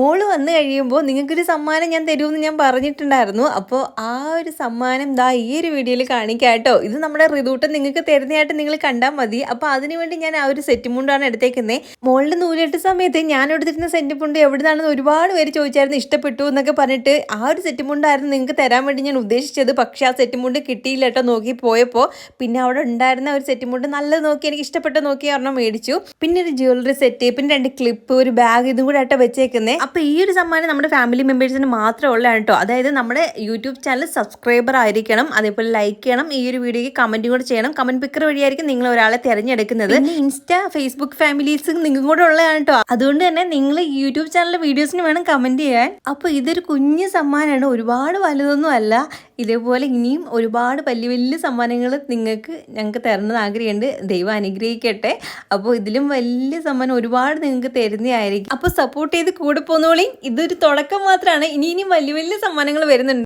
മോൾ വന്നു കഴിയുമ്പോൾ നിങ്ങൾക്കൊരു സമ്മാനം ഞാൻ തരുമെന്ന് ഞാൻ പറഞ്ഞിട്ടുണ്ടായിരുന്നു. അപ്പോൾ ആ ഒരു സമ്മാനം ദാ ഈ ഒരു വീഡിയോയിൽ കാണിക്കാം കേട്ടോ ഇത് നമ്മുടെ റിതൂട്ടം നിങ്ങൾക്ക് തരുന്നതായിട്ട് നിങ്ങൾ കണ്ടാൽ മതി. അപ്പോൾ അതിനുവേണ്ടി ഞാൻ ആ ഒരു സെറ്റ് മുണ്ടാണ് എടുത്തേക്കുന്നത് മോളുടെ നൂലെട്ട് സമയത്ത് ഞാൻ എടുത്തിരുന്ന സെറ്റ് മുണ്ട് എവിടുന്നാണെന്ന് ഒരുപാട് പേര് ചോദിച്ചായിരുന്നു ഇഷ്ടപ്പെട്ടു എന്നൊക്കെ പറഞ്ഞിട്ട് ആ ഒരു സെറ്റ് മുണ്ടായിരുന്നു നിങ്ങൾക്ക് തരാൻ വേണ്ടി ഞാൻ ഉദ്ദേശിച്ചത്. പക്ഷേ ആ സെറ്റ് മുണ്ട് കിട്ടിയില്ല കേട്ടോ നോക്കി പോയപ്പോൾ പിന്നെ അവിടെ ഉണ്ടായിരുന്ന ഒരു സെറ്റ് മുണ്ട് നല്ലത് നോക്കി എനിക്ക് ഇഷ്ടപ്പെട്ട നോക്കി ഒരെണ്ണം മേടിച്ചു. പിന്നെ ഒരു ജ്വല്ലറി സെറ്റ് പിന്നെ രണ്ട് ക്ലിപ്പ് ഒരു ബാഗ് ഇതും കൂടെ ആയിട്ട് വെച്ചേക്കുന്നത് അപ്പോൾ ഈ ഒരു സമ്മാനം നമ്മുടെ ഫാമിലി മെമ്പേഴ്സിന് മാത്രമേ ഉള്ളതാണ് കേട്ടോ. അതായത് നമ്മുടെ യൂട്യൂബ് ചാനൽ സബ്സ്ക്രൈബർ ആയിരിക്കണം അതേപോലെ ലൈക്ക് ചെയ്യണം ഈ ഒരു വീഡിയോയ്ക്ക് കമന്റ് കൂടെ ചെയ്യണം. കമന്റ് പിക്കർ വഴിയായിരിക്കും നിങ്ങൾ ഒരാളെ തിരഞ്ഞെടുക്കുന്നത്. ഇൻസ്റ്റ ഫേസ്ബുക്ക് ഫാമിലീസ് നിങ്ങൾക്കും കൂടെ ഉള്ളതാണ് കേട്ടോ. അതുകൊണ്ട് തന്നെ നിങ്ങൾ യൂട്യൂബ് ചാനലിലെ വീഡിയോസിന് വേണം കമന്റ് ചെയ്യാൻ. അപ്പോൾ ഇതൊരു കുഞ്ഞു സമ്മാനമാണ് ഒരുപാട് വലുതൊന്നും അല്ല. ഇതേപോലെ ഇനിയും ഒരുപാട് വലിയ വലിയ സമ്മാനങ്ങൾ നിങ്ങൾക്ക് ഞങ്ങൾക്ക് തരണമെന്ന് ആഗ്രഹമുണ്ട്. ദൈവം അനുഗ്രഹിക്കട്ടെ. അപ്പോൾ ഇതിലും വലിയ സമ്മാനം ഒരുപാട് നിങ്ങൾക്ക് തരുന്നതായിരിക്കും. അപ്പോൾ സപ്പോർട്ട് ചെയ്ത് കൂടെ പോന്നോളി. ഇതൊരു തുടക്കം മാത്രമാണ്. ഇനി ഇനിയും വലിയ വലിയ സമ്മാനങ്ങൾ വരുന്നുണ്ട്.